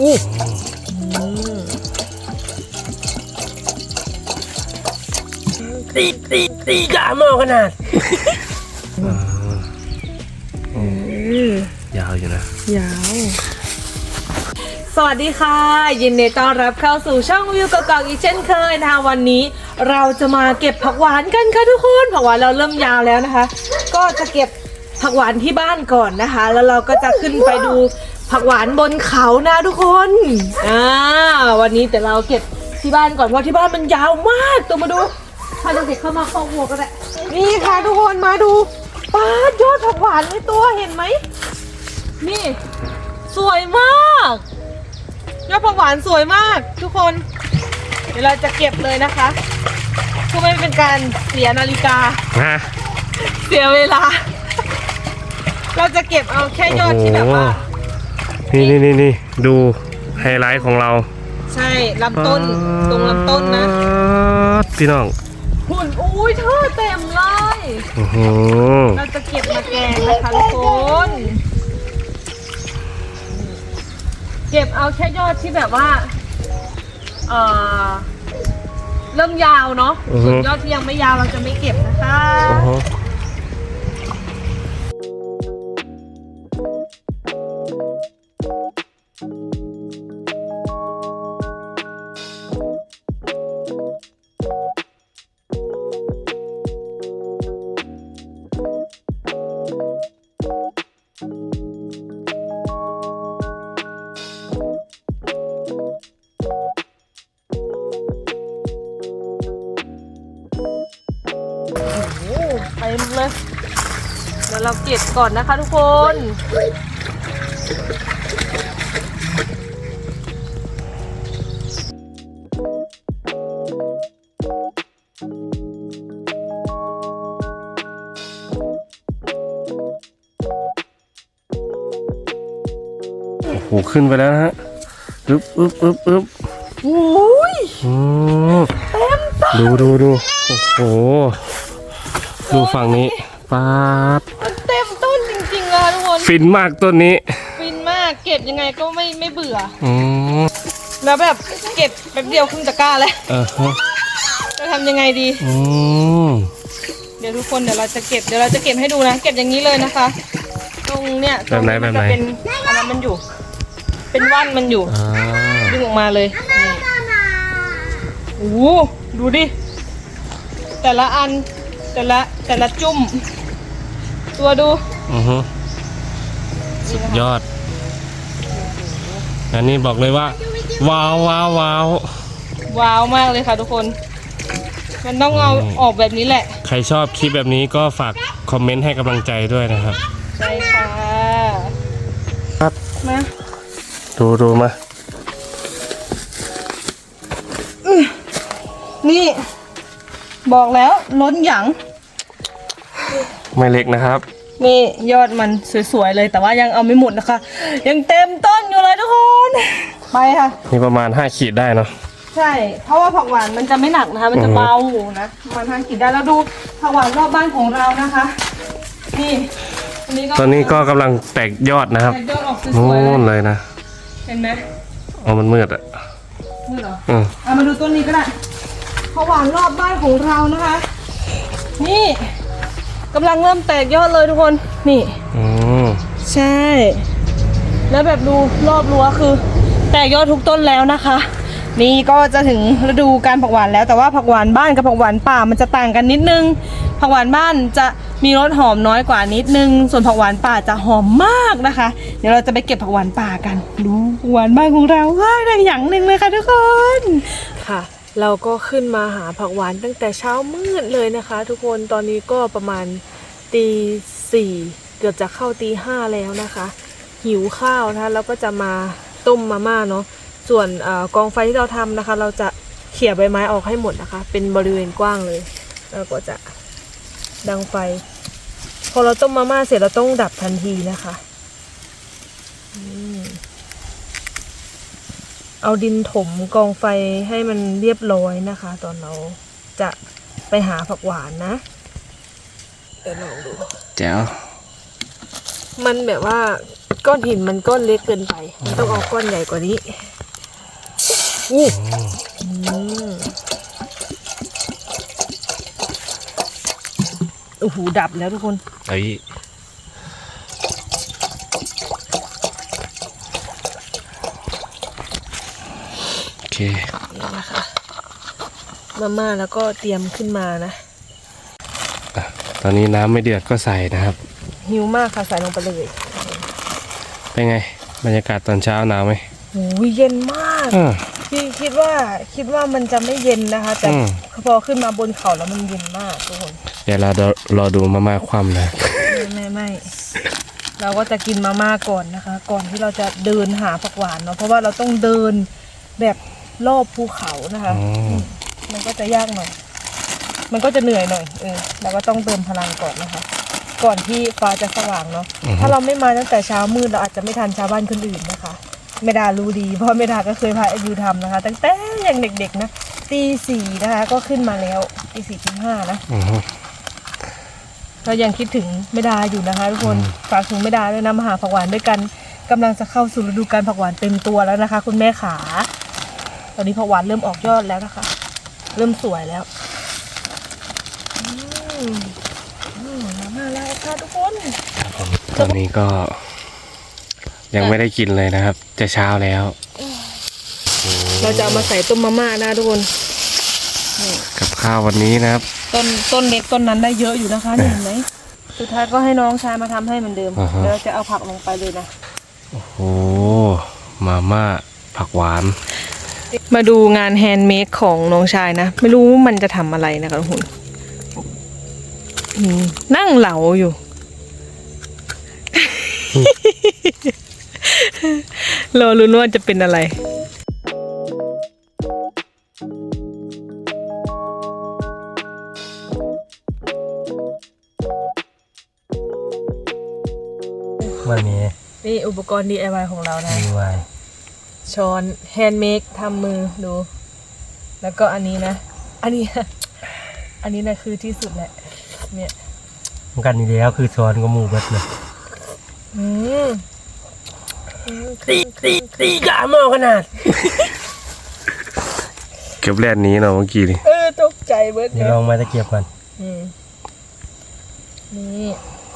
อู้ตีตีตีกะหมอขนาดยาวอยู่นะ ยาว สวัสดีค่ะ ยินดีต้อนรับเข้าสู่ช่องวิวกกอกอีกเช่นเคยนะคะวันนี้เราจะมาเก็บผักหวานกันค่ะทุกคนผักหวานเราเริ่มยาวแล้วนะคะ ก็จะเก็บผักหวานที่บ้านก่อนนะคะ แล้วเราก็จะขึ้นไปดู ผักหวานบนเขานะทุกคนอ่าวันนี้แต่เราเก็บที่บ้านก่อนเพราะที่บ้านมันยาวมากตัวมาดูพาเด็กๆเข้ามาคอกวัวก็ได้นี่ค่ะทุกคนมาดูป้าดยอดผักหวานในตัวเห็นไหมนี่ สวยมากยอดผักหวานสวยมาก ทุกคน เดี๋ยวเราจะเก็บเลยนะคะเพื่อไม่เป็นการเสียนาฬิกาฮะเสียเวลา เราจะเก็บเอาแค่ยอดที่แบบว่า นี่นี่นี่นี่ดูไฮไลท์ของเราใช่ลำต้นตรงลำต้นนะป๊าดพี่น้องหุ่นอุ้ยเธอเต็มเลยโอ้โหเราจะเก็บมาแกงนะคะทุกคนเก็บเอาแค่ยอดที่แบบว่าเอ่อเริ่มยาวเนาะส่วนยอดที่ยังไม่ยาวเราจะไม่เก็บนะคะ เต็มเลย เดี๋ยวเราเก็บก่อนนะคะทุกคน โอ้โหขึ้นไปแล้วนะฮะอึ๊บอึ๊บอึ๊บอึ๊บอุ้ยอืมดูดูดูโอ้โห ดูฝั่งนี้ป๊าดมันเต็มต้นจริงๆเลยทุกคน ฟินมากต้นนี้ ฟินมากเก็บยังไงก็ไม่ไม่เบื่อ อืมแล้วแบบเก็บแป๊บเดียวครึ่งตะกร้าแล้วเออฮะจะทำยังไงดี อืมเดี๋ยวทุกคนเดี๋ยวเราจะเก็บเดี๋ยวเราจะเก็บให้ดูนะ เก็บอย่างนี้เลยนะคะ ตรงเนี้ยตรงมัจะเป็นอันนั้นมันอยู่ เป็นว่านมันอยู่อ่าดึงออกมาเลยนี่โอ้โหดูดิแต่ละอัน แต่ละแต่ละจุ่ม ตัวดูอือฮึสุดยอด อันนี้บอกเลยว่า ว้าวว้าวว้าวว้าวมากเลยค่ะทุกคน มันต้องเอาอืมออกแบบนี้แหละ ใครชอบคลิปแบบนี้ก็ฝากคอมเมนต์ให้กำลังใจด้วยนะครับใช่ค่ะครับมาดูดูมานี่ บอกแล้วล้นหยังไม่เล็กนะครับ นี่ยอดมันสวยๆเลยแต่ว่ายังเอาไม่หมดนะคะ ยังเต็มต้นอยู่เลยทุกคน ไปค่ะ นี่ประมาณ 5 ขีดได้เนาะใช่ เพราะว่าผักหวานมันจะไม่หนักนะคะ มันจะอือฮึเบานะประมันทางกินได้แล้วดูผักหวานรอบบ้านของเรานะคะ นี่อันนี้ก็ตอนนี้ก็กำลังแตกยอดนะครับแตกยอดออกสนู่วยๆนเลยเลยนะเห็นไหมอ๋อมันมืดอะนี่เหรออืมเอามาดูต้นนี้ก็ได้ ผักหวานรอบบ้านของเรานะคะ นี่กำลังเริ่มแตกยอดเลยทุกคน นี่ อืมใช่ แล้วแบบดูรอบรั้วคือ แตกยอดทุกต้นแล้วนะคะ นี่ก็จะถึงฤดูการผักหวานแล้วแต่ว่าผักหวานบ้านกับผักหวานป่ามันจะต่างกันนิดนึง ผักหวานบ้านจะมีรสหอมน้อยกว่านิดนึง ส่วนผักหวานป่าจะหอมมากนะคะ เดี๋ยวเราจะไปเก็บผักหวานป่ากัน ดูผักหวานบ้านของเราว้ายได้อย่างหนึ่งเลยค่ะทุกคนค่ะ เราก็ขึ้นมาหาผักหวานตั้งแต่เช้ามืดเลยนะคะ ทุกคนตอนนี้ก็ประมาณตีสี่เกือบจะเข้าตีห้าแล้วนะคะ หิวข้าวนะคะแล้วก็จะมาต้มมาม่าเนาะส่วนอกองไฟที่เราทำนะคะ เราจะเขี่ยใบไม้ออกให้หมดนะคะ เป็นบริเวณกว้างเลยแล้วก็จะดังไฟ พอเราต้มมาม่าเสร็จเราต้องดับทันทีนะคะอืม เอาดินถมกองไฟให้มันเรียบร้อยนะคะ ตอนเราจะไปหาผักหวานนะ เดี๋ยวลองดูแจ๋วมันแบบว่าก้อนหินมันก้อนเล็กเกินไป มันต้องเอาก้อนใหญ่กว่านี้อู้อืมโอ้โหดับแล้วทุกคนไอ้โเคนี่นะคะมาม่าแล้วก็เตรียมขึ้นมานะ ตอนนี้น้ำไม่เดือดก็ใส่นะครับ หิวมากค่ะใส่ลงไปเลย เป็นไง บรรยากาศตอนเช้าหนาวไหมโอ้ยเย็นมากอ่า พี่คิดว่าคิดว่ามันจะไม่เย็นนะคะ แต่อืม พอขึ้นมาบนเขาแล้วมันเย็นมากทุกคนเดี๋ยวเรารอดูมาม่าคว่ำนะ ไม่ไม่ไม่เราก็จะกินมาม่าก่อนนะคะ ก่อนที่เราจะเดินหาผักหวานเนาะเพราะว่าเราต้องเดินแบบ รอบภูเขานะคะอ๋อมันก็จะยากหน่อย มันก็จะเหนื่อยหน่อยเออเราก็ต้องเติมพลังก่อนนะคะ ก่อนที่ฟ้าจะสว่างเนาะ ถ้าเราไม่มาตั้งแต่เช้ามืดเราอาจจะไม่ทันชาวบ้านคนอื่นนะคะเมดารู้ดี เพราะเมดาก็เคยพาอายูทำนะคะ ตั้งแต่ยังเด็กๆนะตีสี่นะคะ ก็ขึ้นมาแล้วตีสี่ตีห้านะอือฮึก็ยังคิดถึงเมดาอยู่นะคะ ทุกคนฝากถึงเมดาด้วยนะมาหาผักหวานด้วยกันกำลังจะเข้าสู่ฤดูกาลผักหวานเต็มตัวแล้วนะคะ คุณแม่ขา ตอนนี้ผักหวานเริ่มออกยอดแล้วนะคะ เริ่มสวยแล้วอืมอืมมาม่าแล้วค่ะทุกคน ตอนนี้ก็ ยังไม่ได้กินเลยนะครับ จะเช้าแล้ว เราจะเอามาใส่ต้มมาม่านะทุกคนกับข้าววันนี้นะครับ ต้นต้นเล็กต้นนั้นได้เยอะอยู่นะคะนี่เห็นไหมสุดท้ายก็ให้น้องชายมาทำให้เหมือนเดิมอ่าฮะเดี๋ยวเราจะเอาผักลงไปเลยนะ โอ้มาม่าผักหวาน มาดูงานแฮนด์เมดของน้องชายนะ ไม่รู้มันจะทำอะไรนะคะทุกคนอืมนั่งเหลาอยู่ รอลุ้นว่าจะเป็นอะไรวันนี้นี่อุปกรณ์ DIY ของเรานะดีวาย ช้อนแฮนด์เมดทำมือดู แล้วก็อันนี้นะ อันนี้ อันนี้นะคือที่สุดแหละ เนี่ยกันอีกแล้วคือซ้อนก็มูเบิดเลยอืมตีตีตีกะหมอขนาด เก็บแรดนี้เนาะเมื่อกี้นี่ เออตกใจเบิดเดี๋ยวลองไม้ตะเกียบก่อนอืมนี่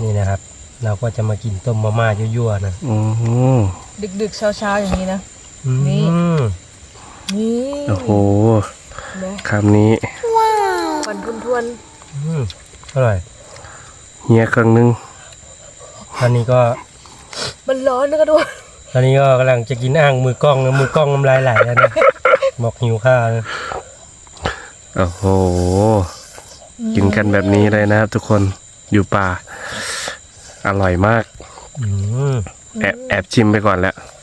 นี่นะครับ เราก็จะมากินต้มมาม่ายั่วๆนะ อือหือ ดึกๆเช้าๆอย่างนี้นะอืม นี่ นี่โอ้โหนะคำนี้ควันทวนอืมอร่อยเฮียครั้งหนึงตอนนี้ก็ๆมันร้อนนะคะทุกคนตอนนี้ก็กำลังจะกินอ่างมือกล้องนะมือกล้องน้ำลายไหลแล้วนะบอกหิวข้าวนะโอ้โห กินกันแบบนี้เลยนะครับทุกคนอยู่ป่า อร่อยมากอืมแอบแอบชิมไปก่อนแล้วอืม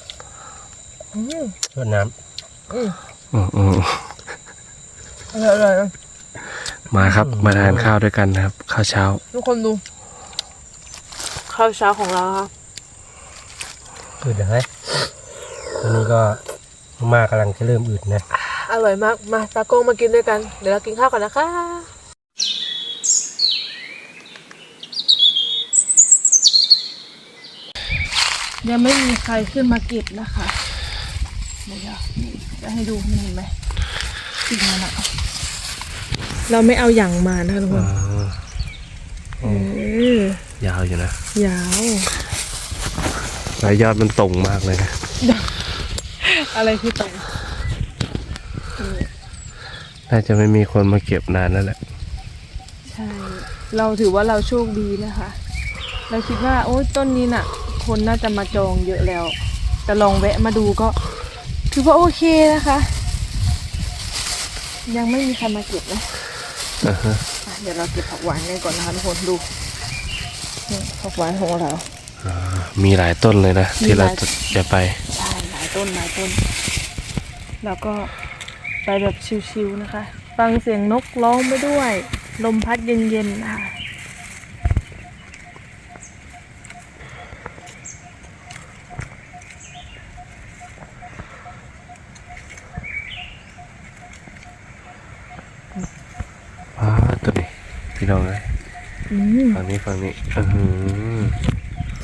รดน้อืมอืมอืมอร่อยอร่อยมาครับมาทานข้าวด้วยกันนะครับ ข้าวเช้า ทุกคนดู ข้าวเช้าของเราค่ะำอืดเลยตอนนี้ก็มาม่ากำลังจะเริ่มอืดนะ อร่อยมาก มาตากล้องมากินด้วยกัน เดี๋ยวเรากินข้าวก่อนนะคะยังไม่มีใครขึ้นมาเก็บนะคะ เดี๋ยวนี่จะให้ดูนี่เห็นไหมสิ่งมันอะเราไม่เอาอย่างมานะคะทุกคนเออยาวอยู่นะ ยาวรายยอดมันตรงมากเลยนะ อะไรคือต่อน่าจะไม่มีคนมาเก็บนานนั่นแหละ ใช่ เราถือว่าเราโชคดีนะคะ เราคิดว่า โอ้ยต้นนี้น่ะ คนน่าจะมาจองเยอะแล้วแต่ลองแวะมาดูก็ ถือว่าโอเคนะคะ ยังไม่มีใครมาเก็บนะอ่าฮะอะเดี๋ยวเราเก็บผักหวานกันก่อนนะคะทุกคนดูนี่ผักหวานของเรา มีหลายต้นเลยนะ มีที่เราหลายจะไป ใช่หลายต้นหลายต้น แล้วก็ไปแบบชิวๆนะคะ ฟังเสียงนกร้องไปด้วย ลมพัดเย็นๆนะคะ ว้าตัวนี้พี่น้อ งเลยอืมฝั่งนี้ฝั่งนี้อือหือ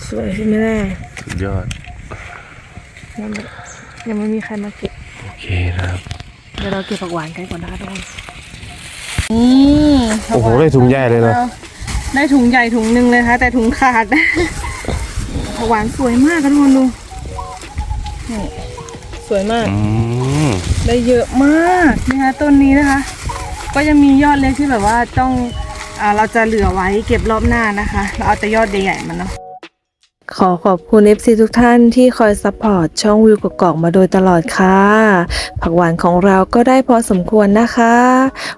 สวยใช่ไหมล่ะสุดยอด ยังไม่ยังไม่มีใครมาเก็บ โอเคนะครับ เดี๋ยวเราเก็บผักหวานกันก่อนนะคะทุกคนอืมโอ้โหได้ถุงใหญ่เลยเนอะได้ถุงใหญ่ถุงหนึ่งเลยนะคะแต่ถุงขาด ผักหวานสวยมากค่ะทุกคนดูนี่สวยมาก อืมได้เยอะมากนะคะต้นนี้นะคะ ก็ยังมียอดเล็กที่แบบว่าต้อง อาเราจะเหลือไว้เก็บรอบหน้านะคะ เราเอาแต่ยอดใหญ่ๆมันเนาะขอขอบคุณ FC ทุกท่านที่คอยซัพพอร์ตช่องวิวกกอกมาโดยตลอดค่ะ ผักหวานของเราก็ได้พอสมควรนะคะ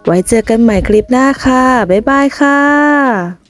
ไว้เจอกันใหม่คลิปหน้าค่ะ บ๊ายบายค่ะ